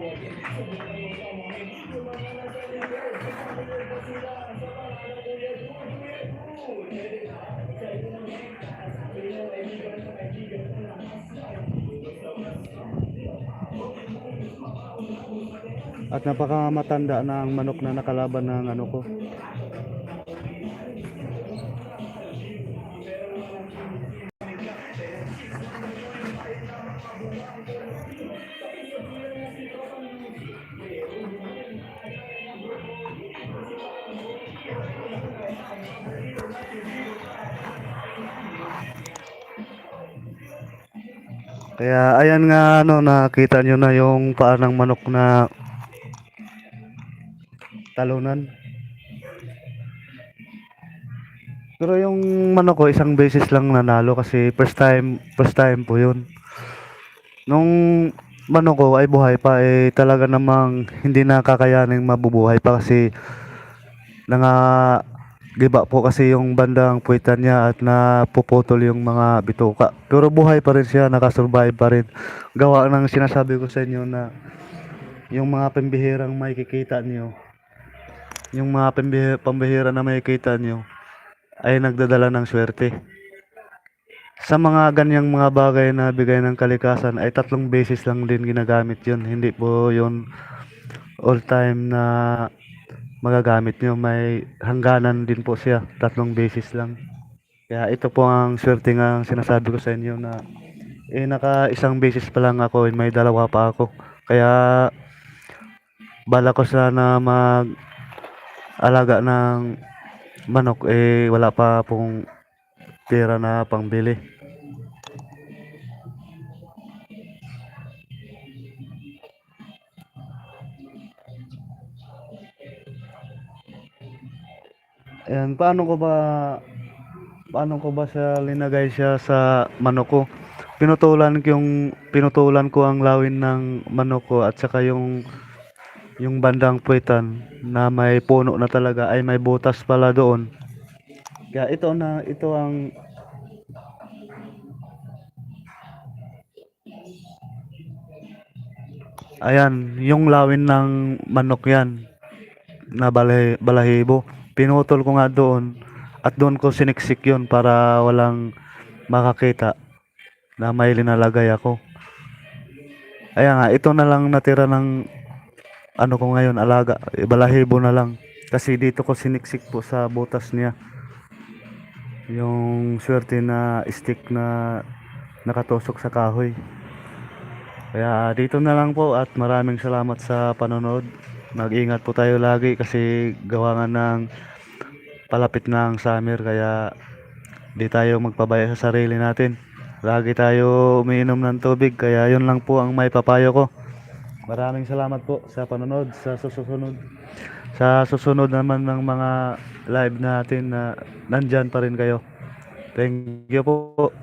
At napakamatanda na ang manok na nakalaban ng ano ko. Kaya ayan nga ano nakita nyo na yung paa ng manok na talunan. Pero yung manok ko isang beses lang nanalo kasi first time first time po yun. Nung manok ko ay buhay pa eh talaga namang hindi na kakayaning mabubuhay pa kasi nanga giba po kasi yung bandang puwitan niya at napuputol yung mga bituka. Pero buhay pa rin siya, nakasurvive pa rin. Gawa ng sinasabi ko sa inyo na yung mga pambihirang makikita niyo, yung mga pambihi- pambihira na makikita niyo ay nagdadala ng swerte. Sa mga ganyang mga bagay na bigay ng kalikasan ay tatlong beses lang din ginagamit yun. Hindi po yun all time na magagamit nyo. May hangganan din po siya. Tatlong beses lang. Kaya ito po ang swerte nga sinasabi ko sa inyo na eh naka isang beses pa lang ako, may dalawa pa ako. Kaya bala ko sana mag alaga ng manok eh wala pa pong pera na pangbili. Ayan, paano ko ba paano ko ba siya linagay siya sa manok ko? Pinutulan ko yung pinutulan ko ang lawin ng manok ko at saka yung yung bandang puwitan na may puno na talaga ay may butas pala doon. Kaya ito na ito ang Ayan, yung lawin ng manok yan na balahibo. Pinutol ko nga doon at doon ko siniksik yun para walang makakita na may linalagay ako. Ayan nga, ito na lang natira ng ano ko ngayon, alaga. Eh, Balahibo na lang. Kasi dito ko siniksik po sa butas niya. Yung swerte na stick na nakatusok sa kahoy. Kaya dito na lang po at maraming salamat sa panonood. Mag-ingat po tayo lagi kasi gawa nga ng palapit na ang summer kaya di tayo magpabaya sa sarili natin. Lagi tayo umiinom ng tubig kaya yun lang po ang may papayo ko. Maraming salamat po sa panonood sa susunod. Sa susunod naman ng mga live natin na nandyan pa rin kayo. Thank you po.